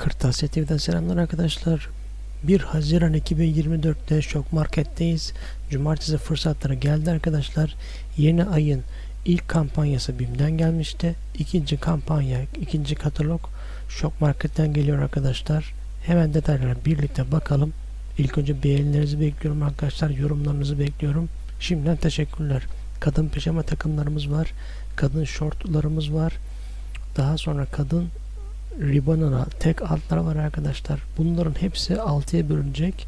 Kırtasiye TV'den selamlar arkadaşlar. 1 Haziran 2024'te Şok Market'teyiz. Cumartesi fırsatları geldi arkadaşlar. Yeni ayın ilk kampanyası BİM'den gelmişti. İkinci kampanya, ikinci katalog Şok Market'ten geliyor arkadaşlar. Hemen detaylara birlikte bakalım. İlk önce beğenilerinizi bekliyorum arkadaşlar. Yorumlarınızı bekliyorum. Şimdiden teşekkürler. Kadın pijama takımlarımız var. Kadın şortlarımız var. Daha sonra kadın ribanına tek altlar var arkadaşlar. Bunların hepsi 6'ya bölünecek.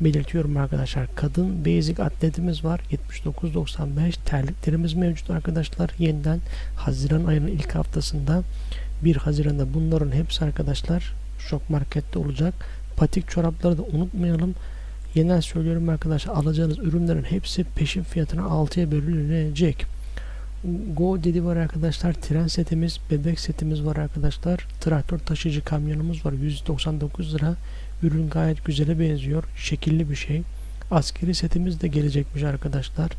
Belirtiyorum arkadaşlar. Kadın basic atletimiz var. 79.95 terliklerimiz mevcut arkadaşlar. Yeniden Haziran ayının ilk haftasında 1 Haziran'da bunların hepsi arkadaşlar şok markette olacak. Patik çorapları da unutmayalım. Yeniden söylüyorum arkadaşlar alacağınız ürünlerin hepsi peşin fiyatına 6'ya bölünecek. Go dedi var arkadaşlar. Tren setimiz, bebek setimiz var arkadaşlar. Traktör taşıyıcı kamyonumuz var. 199 lira. Ürün gayet güzele benziyor. Şekilli bir şey. Askeri setimiz de gelecekmiş arkadaşlar.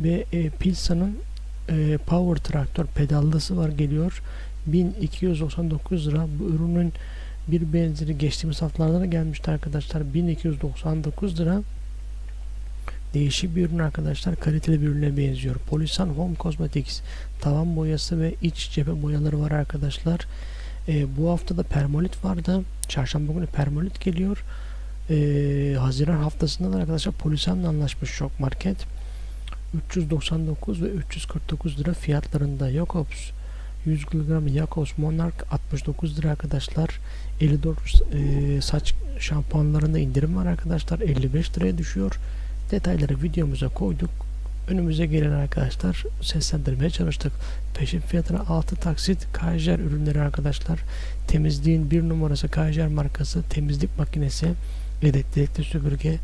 Ve e, Pilsa'nın e, Power Traktör pedallısı var geliyor. 1299 lira. Bu ürünün bir benzeri geçtiğimiz haftalarda da gelmişti arkadaşlar. 1299 lira. Değişik bir ürün arkadaşlar. Kaliteli bir ürüne benziyor. Polisan Home Cosmetics tavan boyası ve iç cephe boyaları var arkadaşlar. Ee, bu hafta da permolit vardı. Çarşamba günü permolit geliyor. Ee, Haziran haftasında da arkadaşlar Polisan'la anlaşmış Şok Market. 399 ve 349 lira fiyatlarında Jacobs 100 gram Jacobs Monarch 69 lira arkadaşlar. 54 e, saç şampuanlarında indirim var arkadaşlar. 55 liraya düşüyor detayları videomuza koyduk. Önümüze gelen arkadaşlar seslendirmeye çalıştık. Peşin fiyatına 6 taksit Kaiser ürünleri arkadaşlar. Temizliğin bir numarası Kaiser markası temizlik makinesi, elektrikli süpürge,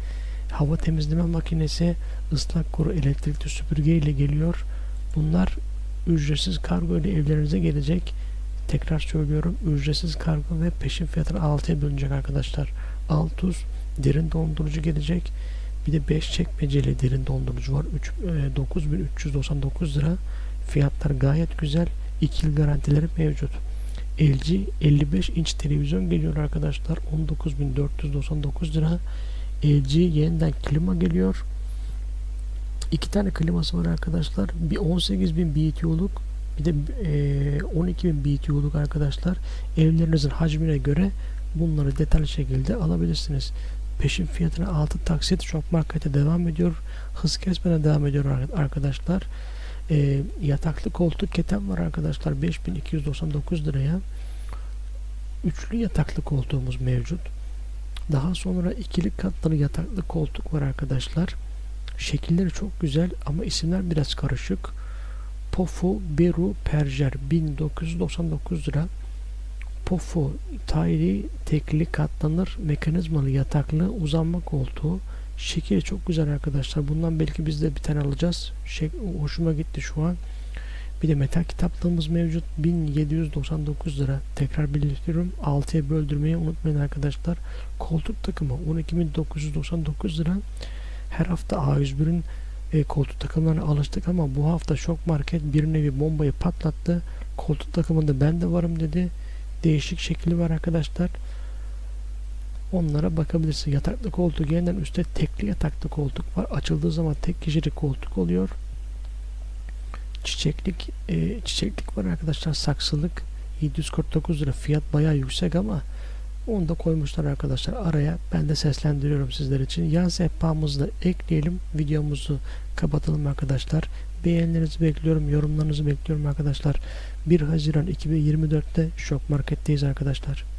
hava temizleme makinesi, ıslak kuru elektrikli süpürge ile geliyor. Bunlar ücretsiz kargo ile evlerinize gelecek. Tekrar söylüyorum ücretsiz kargo ve peşin fiyatına 6'ya bölünecek arkadaşlar. Altus derin dondurucu gelecek. Bir de 5 çekmeceli derin dondurucu var. 3, e, 9399 lira. Fiyatlar gayet güzel. 2 yıl garantileri mevcut. LG 55 inç televizyon geliyor arkadaşlar. 19499 lira. LG yeniden klima geliyor. İki tane kliması var arkadaşlar. Bir 18000 BTU'luk bir de e, 12000 BTU'luk arkadaşlar. Evlerinizin hacmine göre bunları detaylı şekilde alabilirsiniz. Peşin fiyatına 6 taksit çok markete devam ediyor. Hız kesmeden devam ediyor arkadaşlar. E, yataklı koltuk keten var arkadaşlar. 5299 liraya. Üçlü yataklı koltuğumuz mevcut. Daha sonra ikili katlı yataklı koltuk var arkadaşlar. Şekilleri çok güzel ama isimler biraz karışık. Pofu Beru Perjer 1999 lira. Pofu tayri tekli katlanır mekanizmalı yataklı uzanma koltuğu. Şekeri çok güzel arkadaşlar. Bundan belki biz de bir tane alacağız. Şey, hoşuma gitti şu an. Bir de metal kitaplığımız mevcut. 1799 lira. Tekrar belirtiyorum. 6'ya böldürmeyi unutmayın arkadaşlar. Koltuk takımı 12999 lira. Her hafta A101'in e, koltuk takımlarına alıştık ama bu hafta Şok Market bir nevi bombayı patlattı. Koltuk takımında ben de varım dedi değişik şekli var arkadaşlar. Onlara bakabilirsin. Yataklı koltuk yeniden üstte tekli yataklı koltuk var. Açıldığı zaman tek kişilik koltuk oluyor. Çiçeklik e, çiçeklik var arkadaşlar. Saksılık 749 lira. Fiyat bayağı yüksek ama onu da koymuşlar arkadaşlar araya. Ben de seslendiriyorum sizler için. Yan sehpamızı da ekleyelim. Videomuzu kapatalım arkadaşlar. Beğenilerinizi bekliyorum. Yorumlarınızı bekliyorum arkadaşlar. 1 Haziran 2024'te Şok Market'teyiz arkadaşlar.